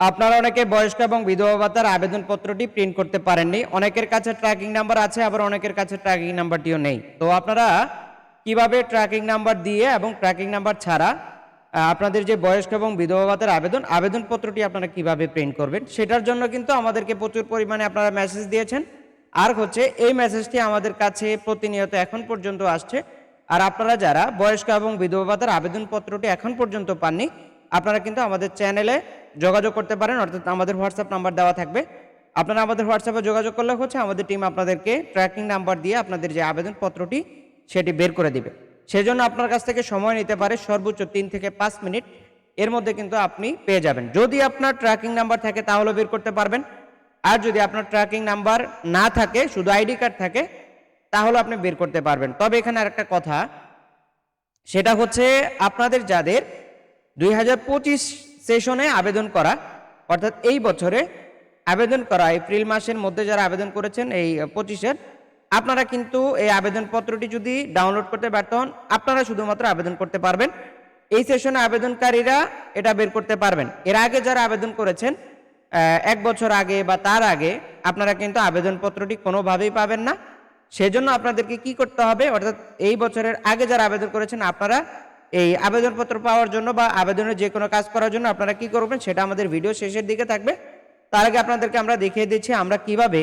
আপনারা অনেকে বয়স্ক এবং বিধবা ভাতার আবেদনপত্রটি প্রিন্ট করতে পারেননি। অনেকের কাছে ট্র্যাকিং নাম্বার আছে, আবার অনেকের কাছে ট্র্যাকিং নাম্বারটিও নেই। তো আপনারা কীভাবে ট্র্যাকিং নাম্বার দিয়ে এবং ট্র্যাকিং নাম্বার ছাড়া আপনাদের যে বয়স্ক এবং বিধবা ভাতার আবেদন, আবেদনপত্রটি আপনারা কীভাবে প্রিন্ট করবেন, সেটার জন্য কিন্তু আমাদেরকে প্রচুর পরিমাণে আপনারা মেসেজ দিয়েছেন। আর হচ্ছে, এই মেসেজটি আমাদের কাছে প্রতিনিয়ত এখন পর্যন্ত আসছে। আর আপনারা যারা বয়স্ক এবং বিধবা ভাতার আবেদনপত্রটি এখন পর্যন্ত পাননি আপনারা কিন্তু আমাদের চ্যানেলে যোগাযোগ করতে পারেন, অর্থাৎ আমাদের হোয়াটসঅ্যাপ নাম্বার দেওয়া থাকবে। আপনারা আমাদের হোয়াটসঅ্যাপে যোগাযোগ করলে হচ্ছে আমাদের টিম আপনাদেরকে ট্র্যাকিং নাম্বার দিয়ে আপনাদের যে আবেদনপত্রটি, সেটি বের করে দিবে। সেজন্য আপনার কাছ থেকে সময় নিতে পারে সর্বোচ্চ তিন থেকে পাঁচ মিনিট। এর মধ্যে কিন্তু আপনি পেয়ে যাবেন। যদি আপনার ট্র্যাকিং নাম্বার থাকে, তাহলে বের করতে পারবেন। আর যদি আপনার ট্র্যাকিং নাম্বার না থাকে, শুধু আইডি কার্ড থাকে, তাহলে আপনি বের করতে পারবেন। তবে এখানে আরেকটা কথা, সেটা হচ্ছে আপনাদের যাদের দুই হাজার পঁচিশ সেশনে আবেদন করা, অর্থাৎ এই বছরে আবেদন করা, এপ্রিল মাসের মধ্যে যারা আবেদন করেছেন এই পঁচিশের, আপনারা কিন্তু এই আবেদনপত্রটি যদি ডাউনলোড করতে ব্যর্থ হন, আপনারা শুধুমাত্র আবেদন করতে পারবেন। এই সেশনে আবেদনকারীরা এটা বের করতে পারবেন। এর আগে যারা আবেদন করেছেন এক বছর আগে বা তার আগে আপনারা কিন্তু আবেদনপত্রটি কোনোভাবেই পাবেন না। সেজন্য আপনাদেরকে কি করতে হবে, অর্থাৎ এই বছরের আগে যারা আবেদন করেছেন, আপনারা এই আবেদনপত্র পাওয়ার জন্য বা আবেদনের যে কোনো কাজ করার জন্য আপনারা কি করবেন সেটা আমাদের ভিডিও শেষের দিকে থাকবে। তার আগে আপনাদেরকে আমরা দেখিয়ে দিচ্ছি আমরা কীভাবে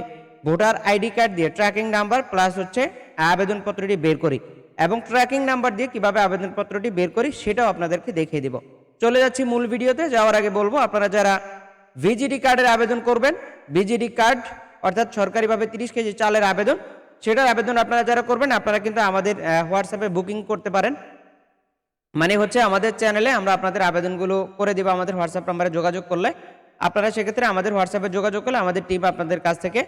ভোটার আইডি কার্ড দিয়ে ট্র্যাকিং নাম্বার প্লাস হচ্ছে আবেদনপত্রটি বের করি এবং ট্র্যাকিং নাম্বার দিয়ে কীভাবে আবেদনপত্রটি বের করি সেটাও আপনাদেরকে দেখিয়ে দিব। চলে যাচ্ছি মূল ভিডিওতে, যাওয়ার আগে বলব, আপনারা যারা ভিজিডি কার্ডের আবেদন করবেন, ভিজিডি কার্ড অর্থাৎ সরকারিভাবে তিরিশ কেজি চালের আবেদন, সেটার আবেদন আপনারা যারা করবেন, আপনারা কিন্তু আমাদের হোয়াটসঅ্যাপে বুকিং করতে পারেন। মানে হচ্ছে আমাদের চ্যানেলে আমরা আপনাদের আবেদনগুলো করে দিব, আমাদের হোয়াটসঅ্যাপ নাম্বারে যোগাযোগ করলে। আপনারা সেক্ষেত্রে আমাদের হোয়াটসঅ্যাপে যোগাযোগ করলে আমাদের টিম আপনাদের কাছ থেকে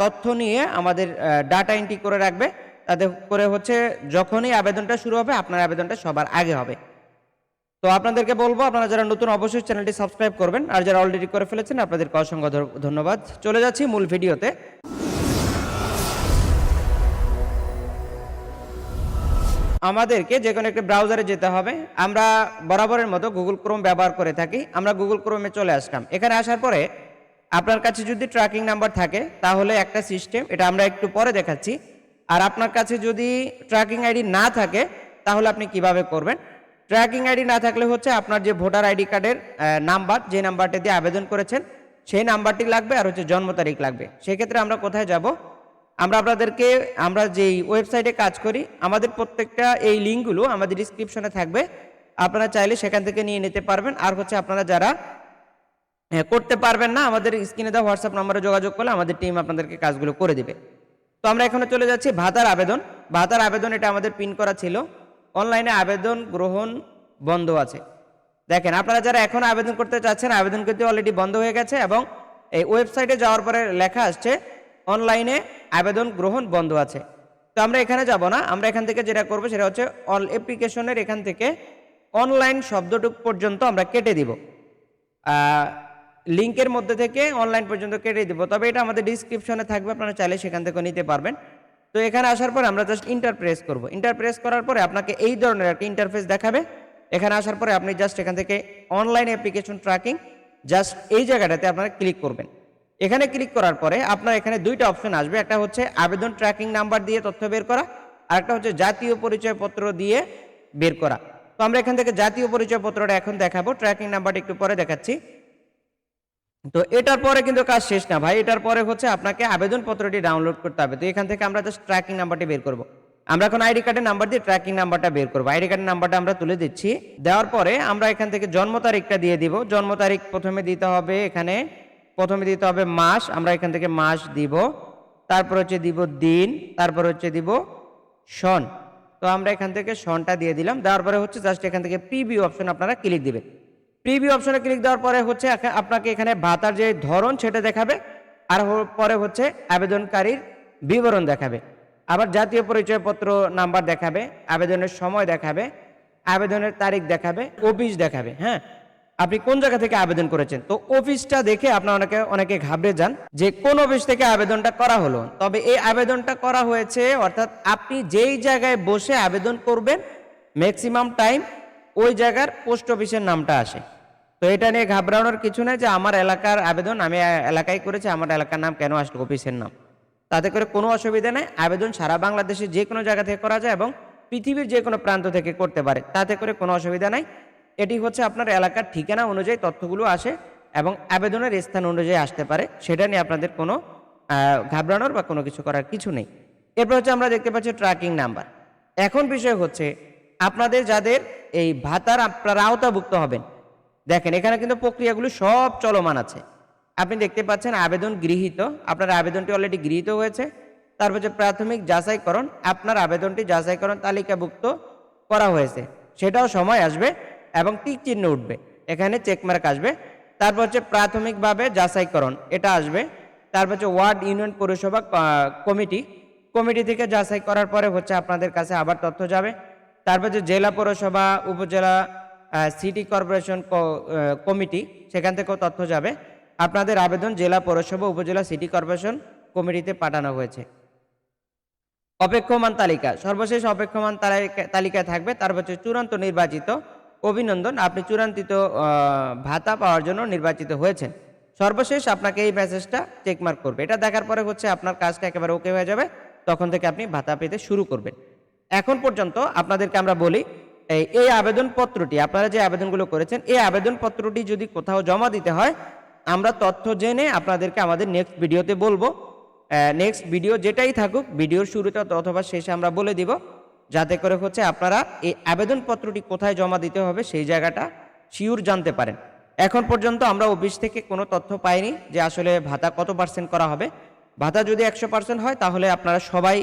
তথ্য নিয়ে আমাদের ডাটা এন্ট্রি করে রাখবে। তাতে করে হচ্ছে যখনই আবেদনটা শুরু হবে, আপনার আবেদনটা সবার আগে হবে। তো আপনাদেরকে বলব, আপনারা যারা নতুন অবশ্যই চ্যানেলটি সাবস্ক্রাইব করবেন। আর যারা অলরেডি করে ফেলেছেন, আপনাদেরকে অসংখ্য ধন্যবাদ। চলে যাচ্ছি মূল ভিডিওতে আমাদেরকে যে কোনো একটা ব্রাউজারে যেতে হবে। আমরা বরাবরের মতো গুগল ক্রোম ব্যবহার করে থাকি। আমরা গুগল ক্রোমে চলে আসলাম। এখানে আসার পরে আপনার কাছে যদি ট্র্যাকিং নাম্বার থাকে, তাহলে একটা সিস্টেম এটা আমরা একটু পরে দেখাচ্ছি। আর আপনার কাছে যদি ট্র্যাকিং আইডি না থাকে, তাহলে আপনি কীভাবে করবেন? ট্র্যাকিং আইডি না থাকলে হচ্ছে আপনার যে ভোটার আইডি কার্ডের নাম্বার যে নাম্বারটা দিয়ে আবেদন করেছেন, সেই নাম্বারটি লাগবে আর হচ্ছে জন্ম তারিখ লাগবে। সেক্ষেত্রে আমরা কোথায় যাব? আমরা আপনাদেরকে, আমরা যেই ওয়েবসাইটে কাজ করি, আমাদের প্রত্যেকটা এই লিঙ্কগুলো আমাদের ডিসক্রিপশনে থাকবে। আপনারা চাইলে সেখান থেকে নিয়ে নিতে পারবেন। আর হচ্ছে আপনারা যারা করতে পারবেন না, আমাদের স্ক্রিনে দেওয়া হোয়াটসঅ্যাপ নম্বরে যোগাযোগ করলে আমাদের টিম আপনাদেরকে কাজগুলো করে দেবে। তো আমরা এখানে চলে যাচ্ছি ভাতার আবেদন। ভাতার আবেদন এটা আমাদের পিন করা ছিল। অনলাইনে আবেদন গ্রহণ বন্ধ আছে। দেখেন, আপনারা যারা এখন আবেদন করতে চাচ্ছেন, আবেদন করতে অলরেডি বন্ধ হয়ে গেছে এবং এই ওয়েবসাইটে যাওয়ার পরে লেখা আসছে অনলাইনে আবেদন গ্রহণ বন্ধ আছে। তো আমরা এখানে যাব না। আমরা এখান থেকে যেটা করব সেটা হচ্ছে অল অ্যাপ্লিকেশনের এখান থেকে অনলাইন শব্দটুক পর্যন্ত আমরা কেটে দিব। লিঙ্কের মধ্যে থেকে অনলাইন পর্যন্ত কেটে দিব। তবে এটা আমাদের ডিসক্রিপশনে থাকবে। আপনারা চাইলে সেখান থেকে নিতে পারবেন। তো এখানে আসার পরে আমরা জাস্ট ইন্টার প্রেস করব। ইন্টার প্রেস করার পরে আপনাকে এই ধরনের একটা ইন্টারফেস দেখাবে। এখানে আসার পরে আপনি জাস্ট এখান থেকে অনলাইন অ্যাপ্লিকেশন ট্র্যাকিং জাস্ট এই জায়গাটাতে আপনারা ক্লিক করবেন। এখানে ক্লিক করার পরে আপনার এখানে দুইটা অপশন আসবে। একটা হচ্ছে আবেদন ট্র্যাকিং নাম্বার দিয়ে তথ্য বের করা, আর একটা হচ্ছে জাতীয় পরিচয়পত্র দিয়ে বের করা। তো আমরা এখান থেকে জাতীয় পরিচয়পত্রটা এখন দেখাবো ট্র্যাকিং নাম্বারটা একটু পরে দেখাচ্ছি। তো এটার পরে কিন্তু কাজ শেষ না ভাই, এটার পরে হচ্ছে আপনাকে আবেদনপত্রটি ডাউনলোড করতে হবে। তো এখান থেকে আমরা জাস্ট ট্র্যাকিং নাম্বারটি বের করব। আমরা এখন আইডি কার্ডের নাম্বার দিয়ে ট্র্যাকিং নাম্বারটা বের করব। আইডি কার্ডের নাম্বারটা আমরা তুলে দিচ্ছি। দেওয়ার পরে আমরা এখান থেকে জন্ম তারিখটা দিয়ে দিব। জন্ম তারিখ প্রথমে দিতে হবে এখানে প্রথমে দিতে হবে মাস, আমরা এখান থেকে মাস দিব। তারপর হচ্ছে দিব দিন, তারপর হচ্ছে দিব সন। তো আমরা এখান থেকে সনটা দিয়ে দিলাম। দেওয়ার পরে হচ্ছে জাস্ট এখান থেকে প্রিভিউ অপশন আপনারা ক্লিক দিবেন। প্রিভিউ অপশনে ক্লিক দেওয়ার পরে হচ্ছে আপনাকে এখানে ভাতার যে ধরন সেটা দেখাবে। আর পরে হচ্ছে আবেদনকারীর বিবরণ দেখাবে। আবার জাতীয় পরিচয়পত্র নাম্বার দেখাবে, আবেদনের সময় দেখাবে, আবেদনের তারিখ দেখাবে, অফিস দেখাবে হ্যাঁ? আপনি কোন জায়গা থেকে আবেদন করেছেন? তো অফিসটা দেখে আপনার অনেকে অনেকে ঘাবড়ে যান যে কোন অফিস থেকে আবেদনটা করা হলো। তবে এই আবেদনটা করা হয়েছে, অর্থাৎ আপনি যেই জায়গায় বসে আবেদন করবেন ম্যাক্সিমাম টাইম ওই জায়গার পোস্ট অফিসের নামটা আসে। তো এটা নিয়ে ঘাবড়ানোর কিছু নেই যে আমার এলাকার আবেদন, আমি এলাকায় করেছি, আমার এলাকার নাম কেন আসলো অফিসের নাম। তাতে করে কোনো অসুবিধা নেই, আবেদন সারা বাংলাদেশে যে কোনো জায়গা থেকে করা যায় এবং পৃথিবীর যে কোনো প্রান্ত থেকে করতে পারে, তাতে করে কোনো অসুবিধা নাই। এটি হচ্ছে আপনার এলাকার ঠিকানা অনুযায়ী তথ্যগুলো আসে এবং আবেদনের স্থান অনুযায়ী আসতে পারে। সেটা নিয়ে আপনাদের কোনো ঘাবড়ানোর বা কোনো কিছু করার কিছু নেই। এরপর হচ্ছে আমরা দেখতে পাচ্ছি ট্র্যাকিং নাম্বার এখন বিষয় হচ্ছে, আপনাদের যাদের এই ভাতার আপনারা আওতাভুক্ত হবেন, দেখেন এখানে কিন্তু প্রক্রিয়াগুলো সব চলমান আছে। আপনি দেখতে পাচ্ছেন আবেদন গৃহীত, আপনার আবেদনটি অলরেডি গৃহীত হয়েছে। তারপর যে প্রাথমিক যাচাইকরণ, আপনার আবেদনটি যাচাইকরণ তালিকাভুক্ত করা হয়েছে। সেটাও সময় আসবে। এবং টিক চিহ্ন উঠবে। এখানে চেকমার্ক আসবে। তারপর হচ্ছে প্রাথমিকভাবে যাচাইকরণ, এটা আসবে। তারপর হচ্ছে ওয়ার্ড ইউনিয়ন পৌরসভা কমিটি। কমিটি থেকে যাচাই করার পরে হচ্ছে আপনাদের কাছে আবার তথ্য যাবে। তারপর যে জেলা পৌরসভা, উপজেলা সিটি কর্পোরেশন কমিটি, সেখান থেকেও তথ্য যাবে। আপনাদের আবেদন জেলা পৌরসভা, উপজেলা সিটি কর্পোরেশন কমিটিতে পাঠানো হয়েছে। অপেক্ষমান তালিকা, সর্বশেষ অপেক্ষমান তালিকা- তালিকায় থাকবে। তারপর হচ্ছে চূড়ান্ত নির্বাচিত অভিনন্দন, আপনি চূড়ান্তিত ভাতা পাওয়ার জন্য নির্বাচিত হয়েছেন। সর্বশেষ আপনাকে এই মেসেজটা চেকমার্ক করবে। এটা দেখার পরে হচ্ছে আপনার কাজটা একেবারে ওকে হয়ে যাবে, তখন থেকে আপনি ভাতা পেতে শুরু করবেন। এখন পর্যন্ত আপনাদেরকে আমরা বলি, এই আবেদনপত্রটি, আপনারা যে আবেদনগুলো করেছেন, এই আবেদনপত্রটি যদি কোথাও জমা দিতে হয়, আমরা তথ্য জেনে আপনাদেরকে আমাদের নেক্সট ভিডিওতে বলব। নেক্সট ভিডিও যেটাই থাকুক ভিডিওর শুরুতে অথবা শেষে আমরা বলে দিব। যাতে করে হচ্ছে আপনারা এই আবেদনপত্রটি কোথায় জমা দিতে হবে সেই জায়গাটা শিওর জানতে পারেন। এখন পর্যন্ত আমরা অফিস থেকে কোনো তথ্য পাইনি যে আসলে ভাতা কত পার্সেন্ট করা হবে। ভাতা যদি একশো পার্সেন্ট হয় তাহলে আপনারা সবাই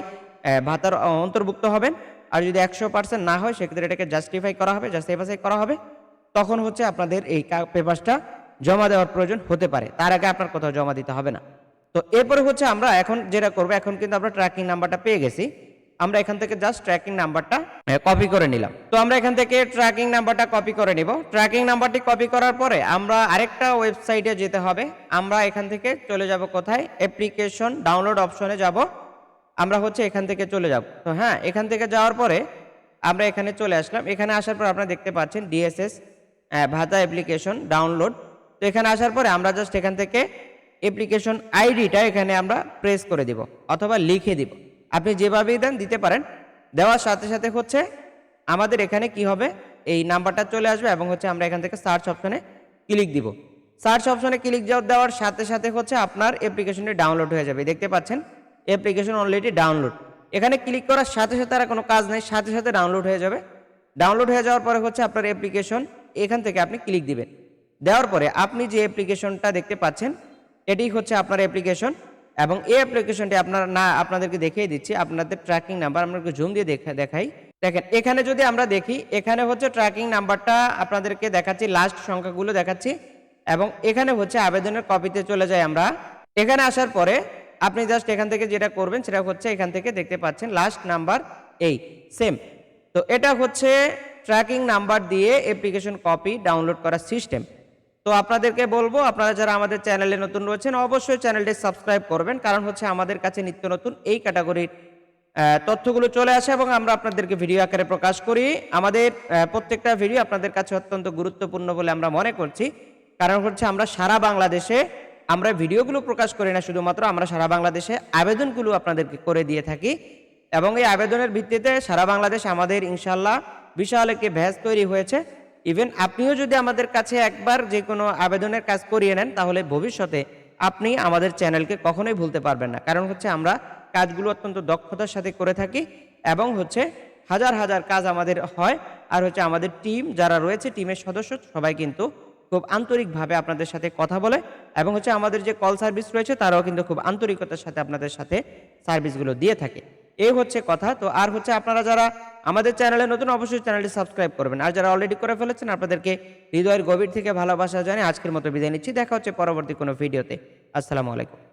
ভাতার অন্তর্ভুক্ত হবেন। আর যদি একশো পার্সেন্ট না হয় সেক্ষেত্রে এটাকে জাস্টিফাই করা হবে জাস্টিফাই করা হবে। তখন হচ্ছে আপনাদের এই পেপারসটা জমা দেওয়ার প্রয়োজন হতে পারে। তার আগে আপনার কোথাও জমা দিতে হবে না। তো এরপরে হচ্ছে আমরা এখন যেটা করব, এখন কিন্তু আমরা ট্র্যাকিং নাম্বারটা পেয়ে গেছি। আমরা এখান থেকে জাস্ট ট্র্যাকিং নাম্বারটা কপি করে নিলাম। তো আমরা এখান থেকে ট্র্যাকিং নাম্বারটা কপি করে নিব। ট্র্যাকিং নাম্বারটি কপি করার পরে আমরা আরেকটা ওয়েবসাইটে যেতে হবে। আমরা এখান থেকে চলে যাব কোথায়? অ্যাপ্লিকেশন ডাউনলোড অপশনে যাব। আমরা হচ্ছে এখান থেকে চলে যাব। তো হ্যাঁ এখান থেকে যাওয়ার পরে আমরা এখানে চলে আসলাম। এখানে আসার পর আপনারা দেখতে পাচ্ছেন ডিএসএস ভাতা অ্যাপ্লিকেশন ডাউনলোড তো এখানে আসার পরে আমরা জাস্ট এখান থেকে অ্যাপ্লিকেশন আইডিটা এখানে আমরা প্রেস করে দিব অথবা লিখে দিব। আপনি যেভাবেই দেন, দিতে পারেন। দেওয়ার সাথে সাথে হচ্ছে আমাদের এখানে কি হবে? এই নাম্বারটা চলে আসবে এবং হচ্ছে আমরা এখান থেকে সার্চ অপশনে ক্লিক দিব। সার্চ অপশনে ক্লিক দেওয়ার সাথে সাথে হচ্ছে আপনার অ্যাপ্লিকেশনটি ডাউনলোড হয়ে যাবে। দেখতে পাচ্ছেন? অ্যাপ্লিকেশন অলরেডি ডাউনলোড এখানে ক্লিক করার সাথে সাথে আর কোনো কাজ নেই, সাথে সাথে ডাউনলোড হয়ে যাবে। ডাউনলোড হয়ে যাওয়ার পরে হচ্ছে আপনার অ্যাপ্লিকেশন এখান থেকে আপনি ক্লিক দিবেন। দেওয়ার পরে আপনি যে অ্যাপ্লিকেশনটা দেখতে পাচ্ছেন এটি হচ্ছে আপনার অ্যাপ্লিকেশন এবং এই অ্যাপ্লিকেশনটি আপনার না, আপনাদেরকে দেখিয়ে দিচ্ছি। আপনাদের ট্র্যাকিং নাম্বার আমরা জুম দিয়ে দেখা, দেখাই। দেখেন, এখানে যদি আমরা দেখি, এখানে হচ্ছে ট্র্যাকিং নাম্বারটা আপনাদেরকে দেখাচ্ছি লাস্ট সংখ্যাগুলো দেখাচ্ছি। এবং এখানে হচ্ছে আবেদনের কপিতে চলে যাই আমরা। এখানে আসার পরে আপনি জাস্ট এখান থেকে যেটা করবেন, সেটা হচ্ছে এখান থেকে দেখতে পাচ্ছেন লাস্ট নাম্বার এই সেম তো এটা হচ্ছে ট্র্যাকিং নাম্বার দিয়ে অ্যাপ্লিকেশন কপি ডাউনলোড করার সিস্টেম তো আপনাদেরকে বলব, আপনারা যারা আমাদের চ্যানেলে নতুন রয়েছেন, অবশ্যই চ্যানেলটি সাবস্ক্রাইব করবেন, কারণ হচ্ছে আমাদের কাছে নিত্য নতুন এই ক্যাটাগরির তথ্যগুলো চলে আসে এবং আমরা আপনাদেরকে ভিডিও আকারে প্রকাশ করি। আমাদের প্রত্যেকটা ভিডিও আপনাদের কাছে অত্যন্ত গুরুত্বপূর্ণ বলে আমরা মনে করছি। কারণ হচ্ছে আমরা সারা বাংলাদেশে আমরা ভিডিওগুলো প্রকাশ করি না, শুধুমাত্র আমরা সারা বাংলাদেশে আবেদনগুলো আপনাদেরকে করে দিয়ে থাকি। এবং এই আবেদনের ভিত্তিতে সারা বাংলাদেশ আমাদের ইনশাল্লাহ বিশাল একটি ভ্যাস তৈরি হয়েছে। ইভেন আপনিও যদি আমাদের কাছে একবার যে কোনো আবেদনের কাজ করিয়ে নেন, তাহলে ভবিষ্যতে আপনি আমাদের চ্যানেলকে কখনোই ভুলতে পারবেন না। কারণ হচ্ছে আমরা কাজগুলো অত্যন্ত দক্ষতার সাথে করে থাকি এবং হচ্ছে হাজার হাজার কাজ আমাদের হয়। আর হচ্ছে আমাদের টিম যারা রয়েছে টিমের সদস্য, সবাই কিন্তু খুব আন্তরিকভাবে আপনাদের সাথে কথা বলে এবং হচ্ছে আমাদের যে কল সার্ভিস রয়েছে, তারাও কিন্তু খুব আন্তরিকতার সাথে আপনাদের সাথে সার্ভিসগুলো দিয়ে থাকে। এই হচ্ছে কথা। তো আর হচ্ছে আপনারা যারা আমাদের চ্যানেলে নতুন অবশ্যই চ্যানেলটি সাবস্ক্রাইব করবেন। আর যারা অলরেডি করে ফেলেছেন, আপনাদেরকে হৃদয়ের গভীর থেকে ভালোবাসা জানিয়ে আজকের মতো বিদায় নিচ্ছি। দেখা হচ্ছে পরবর্তী কোনো ভিডিওতে। আসসালামু আলাইকুম।